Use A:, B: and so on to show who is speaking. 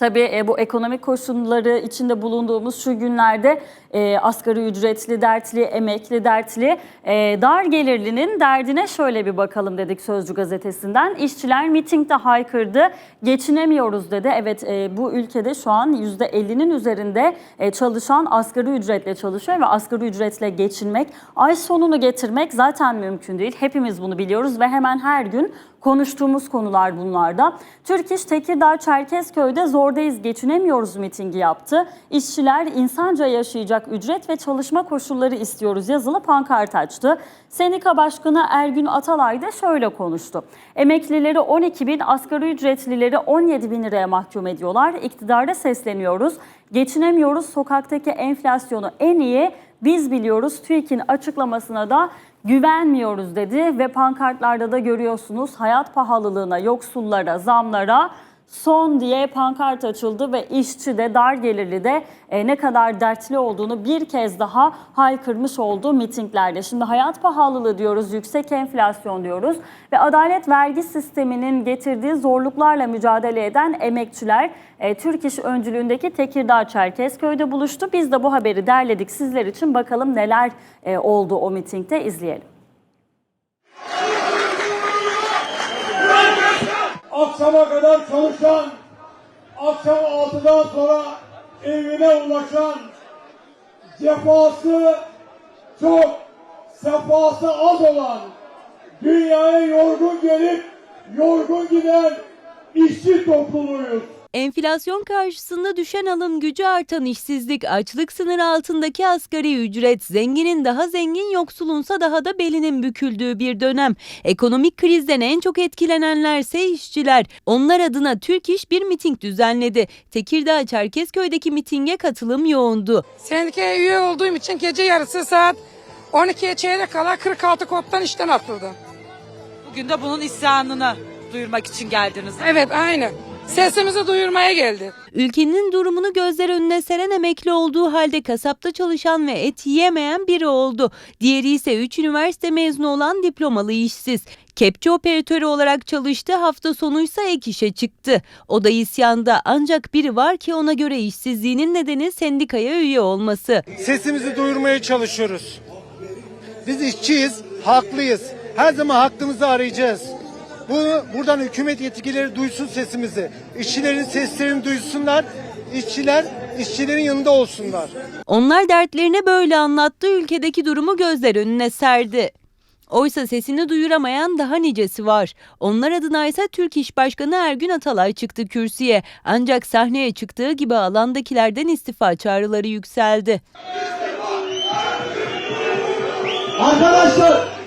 A: Tabii e, bu ekonomik koşulları içinde bulunduğumuz şu günlerde e, asgari ücretli dertli, emekli dertli, e, dar gelirlinin derdine şöyle bir bakalım dedik Sözcü gazetesinden. İşçiler mitingde haykırdı, geçinemiyoruz dedi. Evet e, bu ülkede şu an %50'nin üzerinde e, çalışan asgari ücretle çalışıyor ve asgari ücretle geçinmek, ay sonunu getirmek zaten mümkün değil. Hepimiz bunu biliyoruz ve hemen her gün konuştuğumuz konular bunlarda. Türk İş Tekirdağ Çerkezköy'de zordayız geçinemiyoruz mitingi yaptı. İşçiler insanca yaşayacak ücret ve çalışma koşulları istiyoruz yazılı pankart açtı. Sendika Başkanı Ergün Atalay da şöyle konuştu. Emeklileri 12 bin, asgari ücretlileri 17 bin liraya mahkum ediyorlar. İktidarda sesleniyoruz. Geçinemiyoruz. Sokaktaki enflasyonu en iyi biz biliyoruz. TÜİK'in açıklamasına da güvenmiyoruz dedi ve pankartlarda da görüyorsunuz hayat pahalılığına, yoksullara, zamlara son diye pankart açıldı ve işçi de dar gelirli de e, ne kadar dertli olduğunu bir kez daha haykırmış oldu mitinglerde. Şimdi hayat pahalılığı diyoruz, yüksek enflasyon diyoruz ve adalet vergi sisteminin getirdiği zorluklarla mücadele eden emekçiler e, Türk İş öncülüğündeki Tekirdağ Çerkezköy'de buluştu. Biz de bu haberi derledik sizler için bakalım neler e, oldu o mitingde izleyelim.
B: Akşama kadar çalışan, akşam 6'dan sonra evine ulaşan, cefası çok, sefası az olan, dünyaya yorgun gelip yorgun giden işçi topluluğuyuz.
C: Enflasyon karşısında düşen alım gücü artan işsizlik, açlık sınırı altındaki asgari ücret, zenginin daha zengin yoksulunsa daha da belinin büküldüğü bir dönem. Ekonomik krizden en çok etkilenenlerse işçiler. Onlar adına Türk İş bir miting düzenledi. Tekirdağ Çerkezköy'deki mitinge katılım yoğundu.
D: Sendikaya üye olduğum için gece yarısı saat 12'ye çeyrek kala 46 koddan işten atıldım.
E: Bugün de bunun isyanını duyurmak için geldiniz.
D: Evet aynı. Sesimizi duyurmaya geldi.
C: Ülkenin durumunu gözler önüne seren emekli olduğu halde kasapta çalışan ve et yiyemeyen biri oldu. Diğeri ise 3 üniversite mezunu olan diplomalı işsiz. Kepçe operatörü olarak çalıştı hafta sonuysa ek işe çıktı. O da isyanda ancak biri var ki ona göre işsizliğinin nedeni sendikaya üye olması.
F: sesimizi duyurmaya çalışıyoruz. Biz işçiyiz, haklıyız. Her zaman hakkımızı arayacağız. Bunu buradan hükümet yetkilileri duysun sesimizi. İşçilerin seslerini duysunlar. İşçiler işçilerin yanında olsunlar.
C: Onlar dertlerini böyle anlattı, ülkedeki durumu gözler önüne serdi. Oysa sesini duyuramayan daha nicesi var. Onlar adına ise Türk İş Başkanı Ergün Atalay çıktı kürsüye. Ancak sahneye çıktığı gibi alandakilerden istifa çağrıları yükseldi.
B: Arkadaşlar